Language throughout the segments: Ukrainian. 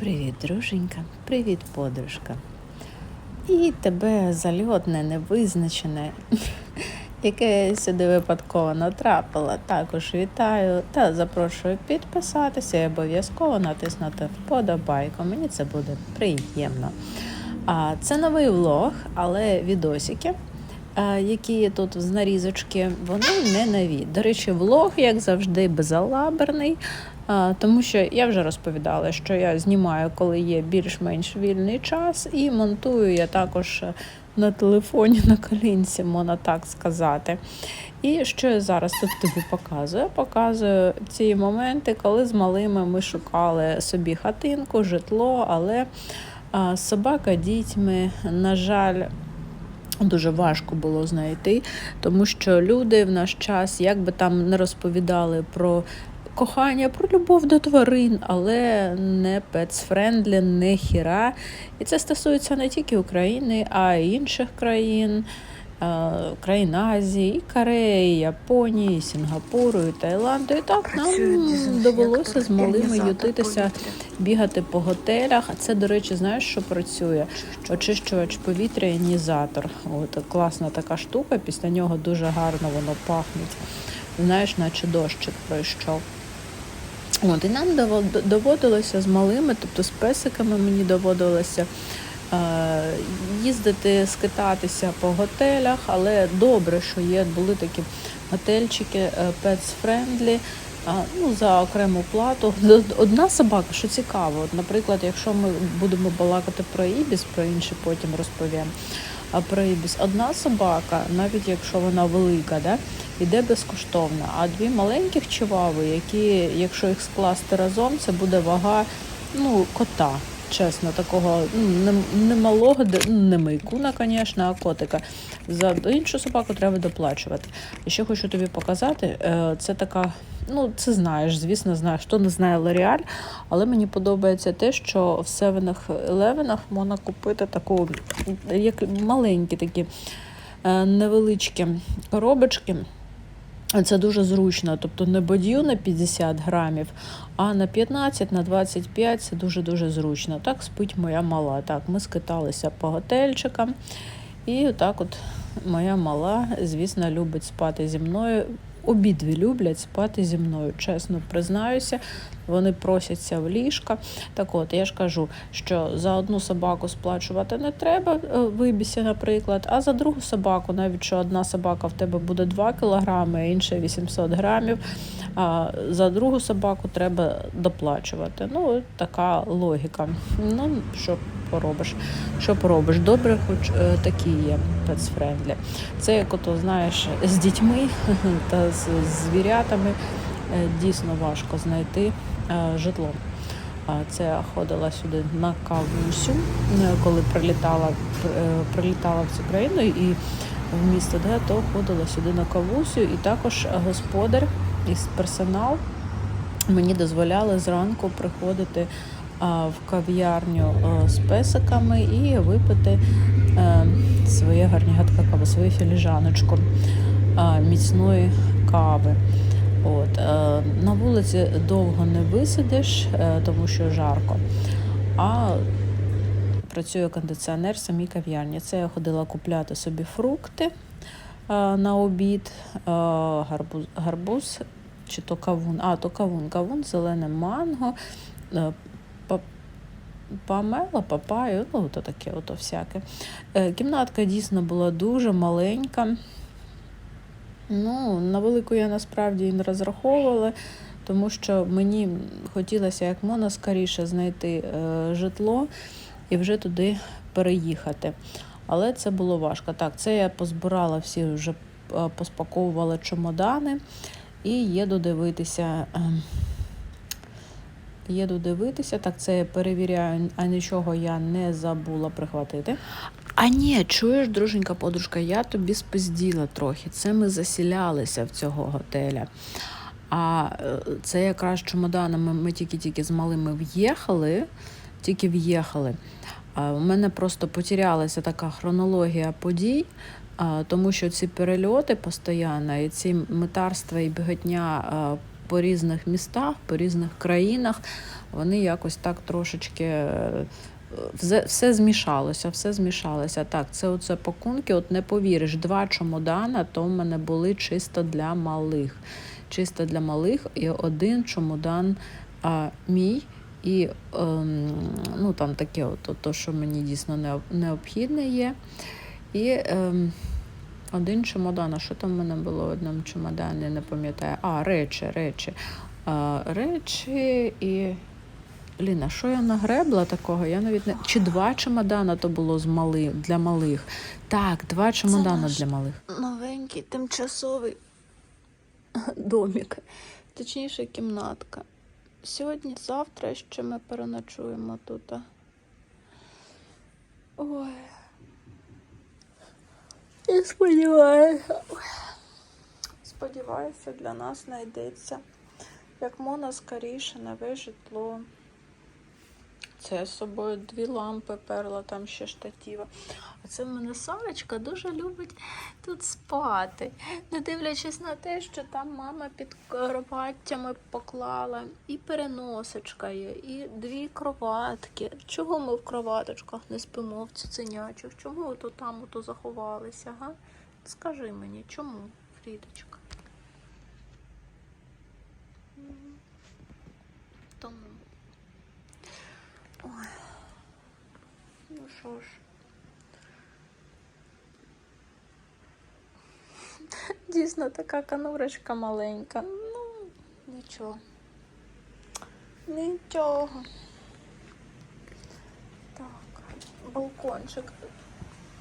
Привіт, друженька, привіт, подружка. І тебе зальотне, невизначене, яке сюди випадково натрапила. Також вітаю та запрошую підписатися і обов'язково натиснути вподобайку. Мені це буде приємно. А це новий влог, але відосики. е, Які є тут з нарізочки, вони не нові. До речі, влог, як завжди, безалаберний, Тому що я вже розповідала, що я знімаю, коли є більш-менш вільний час, і монтую я також е, на телефоні на колінці, можна так сказати. І що я зараз тут тобі показую? Я показую ці моменти, коли з малими ми шукали собі хатинку, житло, але собака дітьми, на жаль, Дуже важко було знайти, тому що люди в наш час, як би там не розповідали про кохання, про любов до тварин, але не пецфрендлі, не хіра. І це стосується не тільки України, а й інших країн. Країн Азії, і Кореї, і Японії, і Сінгапуру, і Таїланду. І так нам довелося з малими ютитися, бігати по готелях. А це, до речі, знаєш, що працює? Очищувач повітря іонізатор. От класна така штука, після нього дуже гарно воно пахне. Знаєш, наче дощик пройшов. От, і нам доводилося з малими, тобто з песиками мені доводилося е, їздити, скитатися по готелях, але добре, що є, були такі готельчики е, pets-friendly, ну, за окрему плату. Одна собака, що цікаво, от, наприклад, якщо ми будемо балакати про ібіс, про інші потім розповім. А про ібіс одна собака, навіть якщо вона велика, да, іде безкоштовно. А дві маленьких чивави, які, якщо їх скласти разом, це буде вага ну, кота. Чесно, такого ну, не, не малого, ну, не майкуна, звісно, а котика. За іншу собаку треба доплачувати. Ще хочу тобі показати, е, це така, ну це знаєш, звісно, знаєш, хто не знає Лореаль, але мені подобається те, що в 7-Eleven можна купити таку, як маленькі такі е, невеличкі коробочки. Це дуже зручно, тобто не бодю на 50 грамів, а на 15, на 25 це дуже-дуже зручно. Так спить моя мала. Так, ми скиталися по готельчикам. І так от моя мала, звісно, любить спати зі мною. Обидві люблять спати зі мною, чесно признаюся. Вони просяться в ліжка. Так от, я ж кажу, що за одну собаку сплачувати не треба е, в Ібісі, наприклад, а за другу собаку, навіть що одна собака в тебе буде 2 кілограми, а інша 800 грамів, а за другу собаку треба доплачувати. Ну, така логіка. Ну, що поробиш? Що поробиш? Добре, хоч е, такі є пецфрендлі. Це як ото, знаєш, з дітьми та з звірятами е, дійсно важко знайти е, житло. Це я ходила сюди на кавусю, е, коли прилітала, прилітала в цю країну і в місто, де то ходила сюди на кавусю, і також господар і персонал мені дозволяли зранку приходити в кав'ярню з песиками і випити своє гарнігатка кави, свою філіжаночку міцної кави. От, е, на вулиці довго не висидиш, е, тому що жарко. А працює кондиціонер в самій кав'ярні. Це я ходила купляти собі фрукти е, на обід, гарбуз, гарбуз чи то кавун. А, то кавун, кавун, зелене манго, памела, папаю, ну то таке, ото всяке. Кімнатка дійсно була дуже маленька. Ну, на велику я насправді і не розраховувала, тому що мені хотілося як можна скоріше знайти е, житло і вже туди переїхати. Але це було важко. Так, це я позбирала всі вже е, поспаковувала чемодани і їду дивитися. Їду дивитися, так це перевіряю, а нічого я не забула прихватити. А ні, чуєш, друженька подружка, я тобі спизділа трохи. Це ми засілялися в цього готеля. А е, це якраз чемоданами ми тільки-тільки з малими в'їхали, тільки в'їхали. У мене просто потерялася така хронологія подій, тому що ці перельоти постійно і ці метарства і біготня по різних містах, по різних країнах. Вони якось так трошечки. е, Все, змішалося, все змішалося. Так, це оце пакунки, от не повіриш, два чемодана, то в мене були чисто для малих. Чисто для малих, і один чемодан а, мій, і ем, ну, там таке, от, то, що мені дійсно необхідне є. І ем, один чемодан, а що там в мене було в одному чемодані, не пам'ятаю. А, речі, речі. А, речі і. Ліна, що я нагребла такого? Я навіть не. Чи два чемодана то було з мали... для малих? Так, два чемодана для малих. Новенький тимчасовий домик, точніше кімнатка. Сьогодні, завтра ще ми переночуємо тут. Ой. Я сподіваюся. Сподіваюся, для нас знайдеться як можна скоріше нове житло. Це з собою дві лампи перла, там ще штатіва. А це в мене Сарочка дуже любить тут спати, не дивлячись на те, що там мама під кроваттями поклала і переносочка є, і дві кроватки. Чого ми в кроваточках не спимо в цуценячих? Чому ото там ото заховалися? Га? Скажи мені, чому, Фрідочка? Тому. Ой. Ну що ж. Дійсно така конурочка маленька. Ну, нічого. Нічого. Так, балкончик.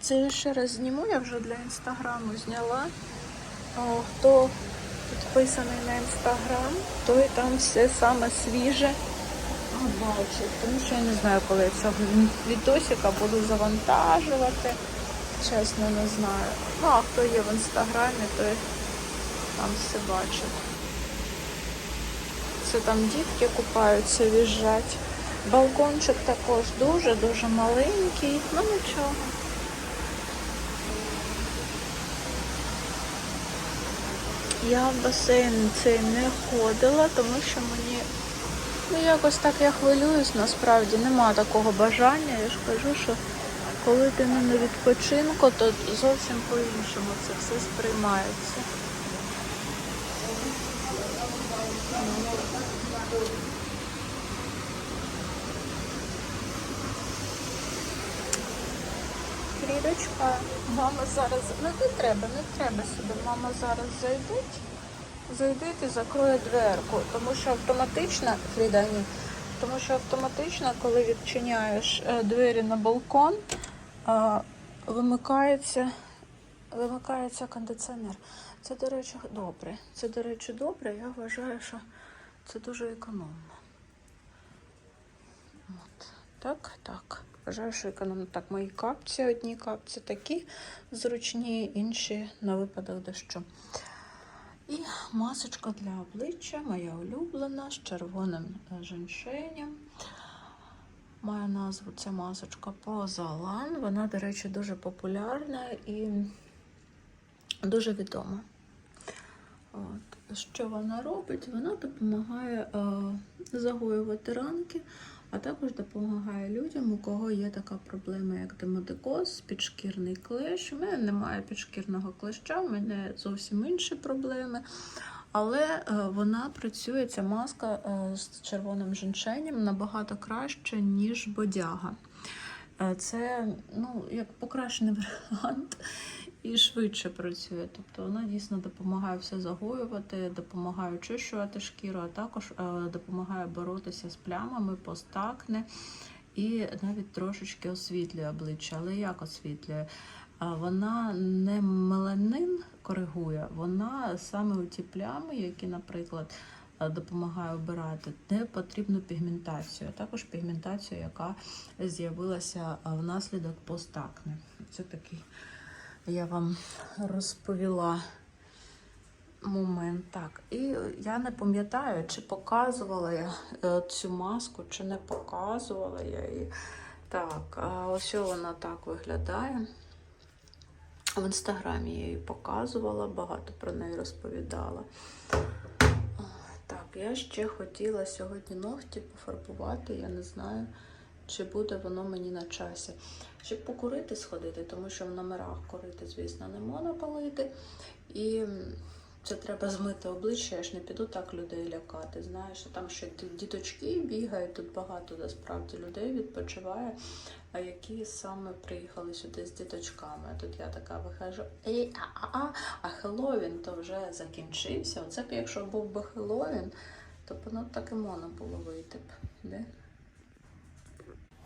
Це я ще раз зніму, я вже для інстаграму зняла. О, хто підписаний на інстаграм, той там все саме свіже бачить. Тому що я не знаю, коли я цього відосика буду завантажувати. Чесно, не знаю. Ну, а хто є в інстаграмі, той там все бачить. Це там дітки купаються, в'їжджать. Балкончик також дуже-дуже маленький, ну нічого. Я в басейн цей не ходила, тому що мені Ну, якось так я хвилююсь, насправді нема такого бажання. Я ж кажу, що коли ти не на відпочинку, то зовсім по-іншому це все сприймається. Фрідочка, мама зараз... Ну не треба, не треба сюди. Мама зараз зайдуть зайдіть і закроє дверку, тому що автоматично, Фріда, тому що автоматично, коли відчиняєш е, двері на балкон, е, вимикається, вимикається кондиціонер. Це, до речі, добре. Це, до речі, добре. Я вважаю, що це дуже економно. От. Так, так. Вважаю, що економно. Так, мої капці, одні капці такі зручні, інші на випадок дощу. І масочка для обличчя, моя улюблена, з червоним е, женьшенем. Має назву ця масочка Позалан. Вона, до речі, дуже популярна і дуже відома. От. Що вона робить? Вона допомагає е, загоювати ранки, а також допомагає людям, у кого є така проблема, як демодекоз, підшкірний клещ. У мене немає підшкірного клеща, у мене зовсім інші проблеми. Але е, вона працює, ця маска е, з червоним женьшенем набагато краще, ніж бодяга. Е, Це ну, як покращений варіант і швидше працює. Тобто вона дійсно допомагає все загоювати, допомагає очищувати шкіру, а також е, допомагає боротися з плямами, постакне і навіть трошечки освітлює обличчя. Але як освітлює? Вона не меланин коригує, вона саме у ті плями, які, наприклад, е, допомагає обирати непотрібну пігментацію, а також пігментацію, яка з'явилася е, внаслідок постакне. Це такий я вам розповіла момент. Так, і я не пам'ятаю, чи показувала я е, цю маску, чи не показувала я її. Так, ось вона так виглядає. В інстаграмі я її показувала, багато про неї розповідала. Так, я ще хотіла сьогодні ногті пофарбувати, я не знаю, чи буде воно мені на часі. Щоб покурити сходити, тому що в номерах курити, звісно, не можна палити. І це треба змити обличчя, я ж не піду так людей лякати. Знаєш, там ще діточки бігають, тут багато насправді людей відпочиває, а які саме приїхали сюди з діточками. А Тут я така виходжу, ей, а, а, а Хеллоуін то вже закінчився. Оце б якщо був би Хеллоуін, то б воно так і можна було вийти б.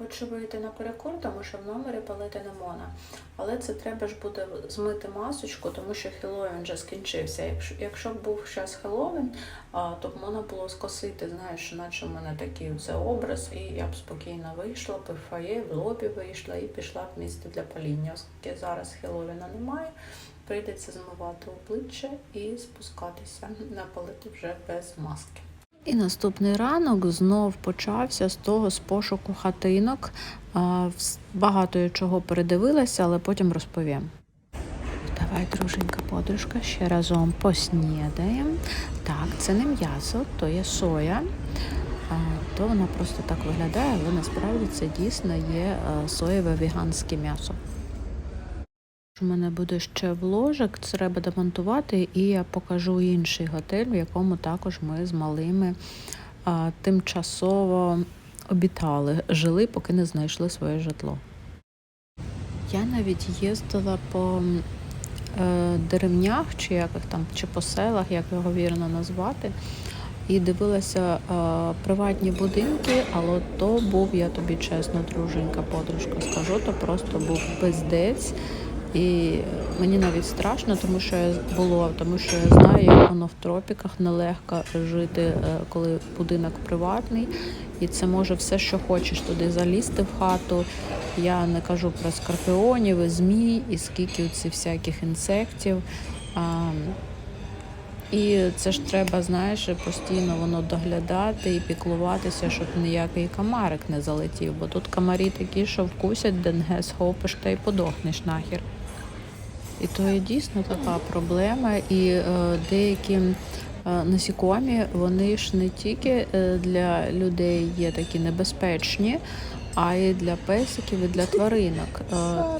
Хочу вийти на перекур, тому що в номері палити не можна. Але це треба ж буде змити масочку, тому що Хеллоуін вже скінчився. Якщо, якщо б був зараз Хеллоуін, то б можна було скосити, знаєш, наче в мене такий це образ, і я б спокійно вийшла б в фоє, в лобі вийшла і пішла в місце для паління. Оскільки зараз Хеллоуіна немає, прийдеться змивати обличчя і спускатися, напалити вже без маски. І наступний ранок знов почався з того з пошуку хатинок. Багато я чого передивилася, але потім розповім. Давай, друженька, подружка, ще разом поснідаємо. Так, це не м'ясо, то є соя. То вона просто так виглядає, але насправді це дійсно є е, соєве веганське м'ясо. У мене буде ще вложик, треба демонтувати, і я покажу інший готель, в якому також ми з малими а, тимчасово обітали, жили, поки не знайшли своє житло. Я навіть їздила по е, деревнях, чи як їх там, чи по селах, як його вірно назвати, і дивилася е, приватні будинки, але то був, я тобі чесно, друженька, подружка, скажу, то просто був пиздець. І мені навіть страшно, тому що я було, тому що я знаю, як воно в тропіках нелегко жити, е, коли будинок приватний, і це може все, що хочеш туди залізти в хату. Я не кажу про скорпіонів, і змій, і скільки ці всяких інсектів. А, і це ж треба, знаєш, постійно воно доглядати і піклуватися, щоб ніякий комарик не залетів. Бо тут комарі такі, що вкусять денге, схопиш та й подохнеш нахер. І то є дійсно така проблема. І е, деякі е, насікомі, вони ж не тільки е, для людей є такі небезпечні, а й для песиків і для тваринок.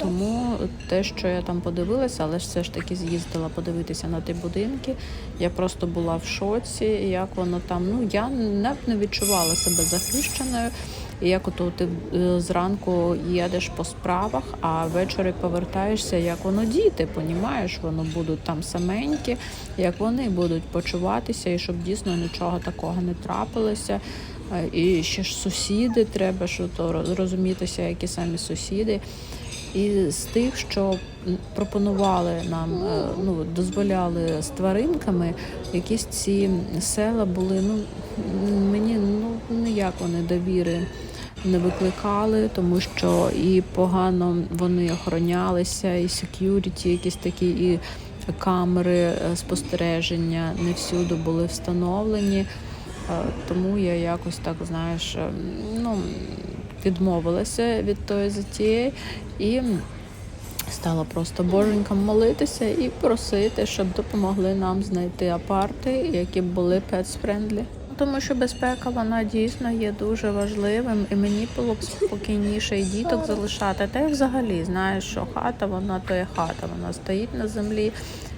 Тому те, що я там подивилася, але ж все ж таки з'їздила подивитися на ті будинки. Я просто була в шоці, як воно там. Ну я не відчувала себе захищеною. І як ото ти е, зранку їдеш по справах, а ввечері повертаєшся, як воно діти, понімаєш, воно будуть там саменькі, як вони будуть почуватися, і щоб дійсно нічого такого не трапилося. Е, І ще ж сусіди, треба що то розумітися, які самі сусіди. І з тих, що пропонували нам, е, ну дозволяли з тваринками, якісь ці села були. Ну мені ну ніяк вони довіри не викликали, тому що і погано вони охоронялися, і сек'юріті, якісь такі, і камери е, спостереження не всюди були встановлені. Е, Тому я якось так, знаєш, е, ну, відмовилася від тої затії і стала просто боженькам молитися і просити, щоб допомогли нам знайти апарти, які були pets-friendly. Тому що безпека вона дійсно є дуже важливим, і мені було б спокійніше і діток залишати. Та й взагалі знаєш, що хата, вона то є хата, вона стоїть на землі,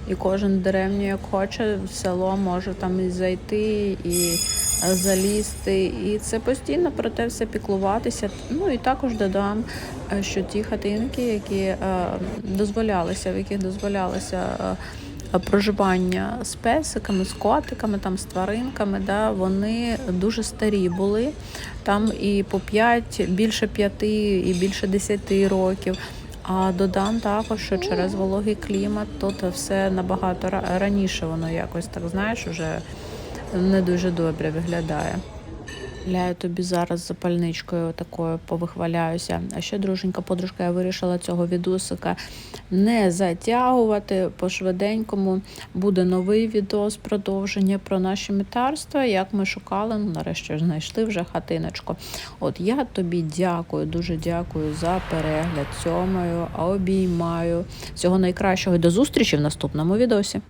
і кожен деревню, як хоче, в село може там і зайти і е, залізти. І це постійно про те все піклуватися. Ну і також додам, е, що ті хатинки, які е, дозволялися, в яких дозволялося. Е, проживання з песиками, з котиками, там з тваринками, да, вони дуже старі були. Там і по 5, більше 5 і більше 10 років. А додам також, що через вологий клімат тут все набагато раніше воно якось так знаєш, вже не дуже добре виглядає. Я тобі зараз запальничкою такою повихваляюся. А ще, друженька, подружка, я вирішила цього відосика не затягувати по швиденькому. Буде новий відос продовження про наші метарства, як ми шукали. Ну, нарешті знайшли вже хатиночку. От я тобі дякую, дуже дякую за перегляд. Цьомаю, обіймаю. Всього найкращого і до зустрічі в наступному відосі.